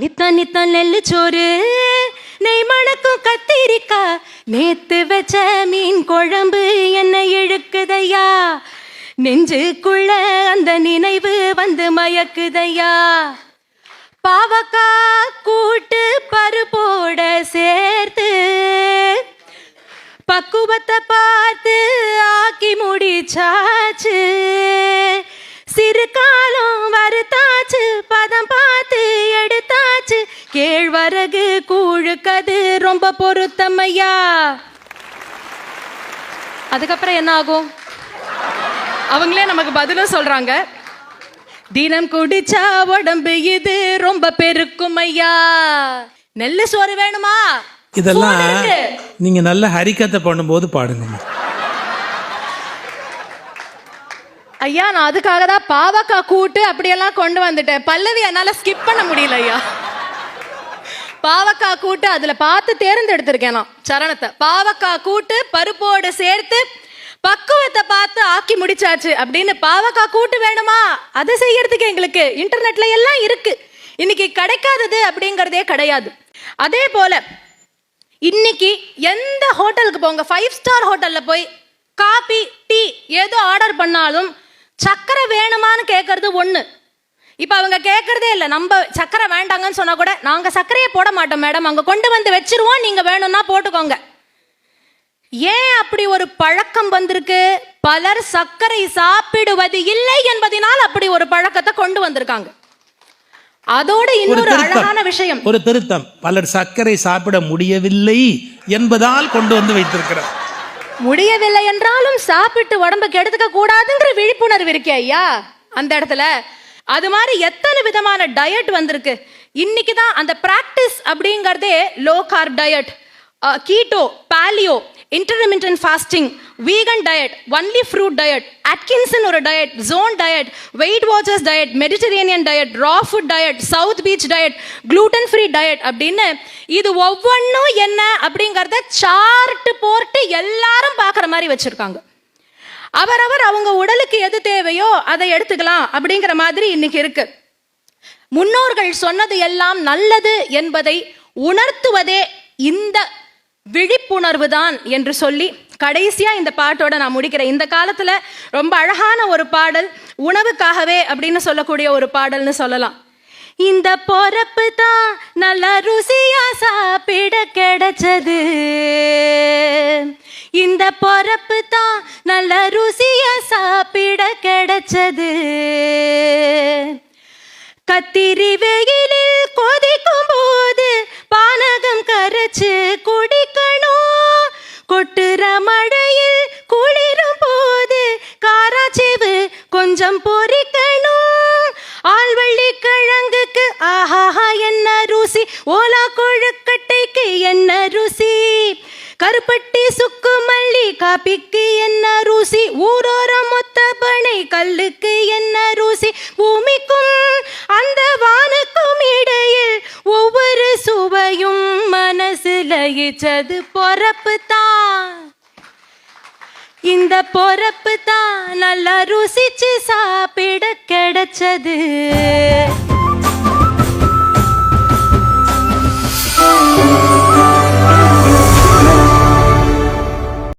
நித்த நித்த நெல்லு சோறு. நெய் மணக்கும் கத்திரிக்கா. நேத்து வச்ச மீன் குழம்பு என்ன இழுக்குதையா? நெஞ்சுக்குள்ள அந்த நினைவு வந்து மயக்குதையா? பாவக்கா கூட்டு பருப்போட சேர்த்து பக்குவத்தை பார்த்து ஆக்கி முடிச்சாச்சு. சிறு காலம் வருத்தாச்சு பதம் பா கேழ்வரகு கூழுக்கது ரொம்ப பொருத்தமையா? அதுக்கப்புறம் என்ன ஆகும்? அவங்களே நமக்கு பதிலும் சொல்றாங்க. தினம் குடிச்சா உடம்பு இது ரொம்ப பெருக்கும் ஐயா நெல்லு சோறு வேணுமா? இதெல்லாம். நீங்க நல்ல ஹரிக்கத்தை பண்ணும்போது பாடுங்கம்மா ஐயா நான் அதுக்காக தான் பாவக்காய் கூட்டு அப்படியெல்லாம் கொண்டு வந்துட்டேன். பல்லவி என்னால ஸ்கிப் பண்ண முடியல ஐயா. பாவக்காய் கூட்டு அதுல பார்த்து தேர்ந்தெடுத்திருக்கேன் நான் சரணத்தை. பாவக்காய் கூட்டு பருப்போடு சேர்த்து பக்குவத்தை பார்த்து ஆக்கி முடிச்சாச்சு அப்படின்னு பாவக்காய் கூட்டு வேணுமா? அதை செய்யறதுக்கு எங்களுக்கு இன்டர்நெட்ல எல்லாம் இருக்கு. இன்னைக்கு கிடைக்காதது அப்படிங்கறதே கிடையாது. அதே போல இன்னைக்கு எந்த ஹோட்டலுக்கு போங்க ஃபைவ் ஸ்டார் ஹோட்டல்ல போய் காபி டீ ஏதோ ஆர்டர் பண்ணாலும் சக்கரை வேணுமான்னு கேட்கறது ஒன்று இப்போ அவங்க கேட்கறதே இல்லை. நம்ம சக்கரை வேண்டாங்கன்னு சொன்னா கூட நாங்க சர்க்கரையே போட மாட்டோம் மேடம் அங்க கொண்டு வந்து வச்சிருவோம். நீங்க வேணும்னா போட்டுக்கோங்க. ஏன் அப்படி ஒரு பழக்கம் வந்திருக்கு? பலர் சர்க்கரை சாப்பிடுவது இல்லை என்பதனால் அப்படி ஒரு பழக்கத்தை கொண்டு வந்திருக்காங்க. அதோட இன்னொரு அழகான விஷயம். ஒரு திருத்தம். பலர் சர்க்கரை சாப்பிட முடியவில்லை என்பதால் கொண்டு வந்து வைத்திருக்கிறார். முடியவில்லை என்றாலும் சாப்பிட்டு உடம்ப கெடுத்துக்க கூடாதுங்கிற விழிப்புணர்வு இருக்கே ஐயா. அந்த இடத்துல அது மாதிரி எத்தனை விதமான டயட் வந்திருக்கு. இன்னைக்கு தான் அந்த பிராக்டிஸ் அப்படிங்கிறதே low carb diet keto paleo intermittent fasting vegan diet only fruit diet Atkinson ஒரு diet zone diet Weight Watchers diet Mediterranean diet raw food diet South Beach diet gluten free diet அப்படின்னு இது ஒவ்வொன்றும் என்ன அப்படிங்கிறத chart போட்டு எல்லாரும் பார்க்குற மாதிரி வச்சுருக்காங்க. அவரவர் அவங்க உடலுக்கு எது தேவை? அதை எடுத்துக்கலாம் அப்படிங்கிற மாதிரி இன்னைக்கு இருக்கு. முன்னோர்கள் சொன்னது எல்லாம் நல்லது என்பதை உணர்த்துவதே இந்த விழிப்புணர்வு தான் என்று சொல்லி கடைசியா இந்த பாட்டோட நான் முடிக்கிறேன். இந்த காலத்துல ரொம்ப அழகான ஒரு பாடல் உணவுக்காகவே அப்படின்னு சொல்லக்கூடிய ஒரு பாடல்னு சொல்லலாம். இந்த பொறப்பு தான் நல்ல ருசியா சாப்பிட கிடைச்சது. இந்த பொறப்பு தான் நல்ல ருசி கிடைச்சது கத்திரி வெயிலில் கொதிக்கும் போது பானகம் கரைச்சு குடிக்கணும். கொட்டுற மழையில் குளிரும் போது காராச்சேவு கொஞ்சம் பொறிக்கணும். ஆள்வள்ளி கிழங்குக்கு ஆஹாஹா என்ன ருசி? ஓலா கொழுக்கட்டைக்கு என்ன ருசி? கருப்பட்டி சுக்கு மல்லி காப்பிக்கு என்ன ருசி? ஊரோ கல்லுக்கு என்ன ருசி? பூமிக்கும் அந்த வானுக்கும் இடையில் ஒவ்வொரு சுவையும் மனசுல இச்சது பொறப்பு தான் இந்த பொறப்பு தான் நல்லா ருசிச்சு சாப்பிட கிடைச்சது.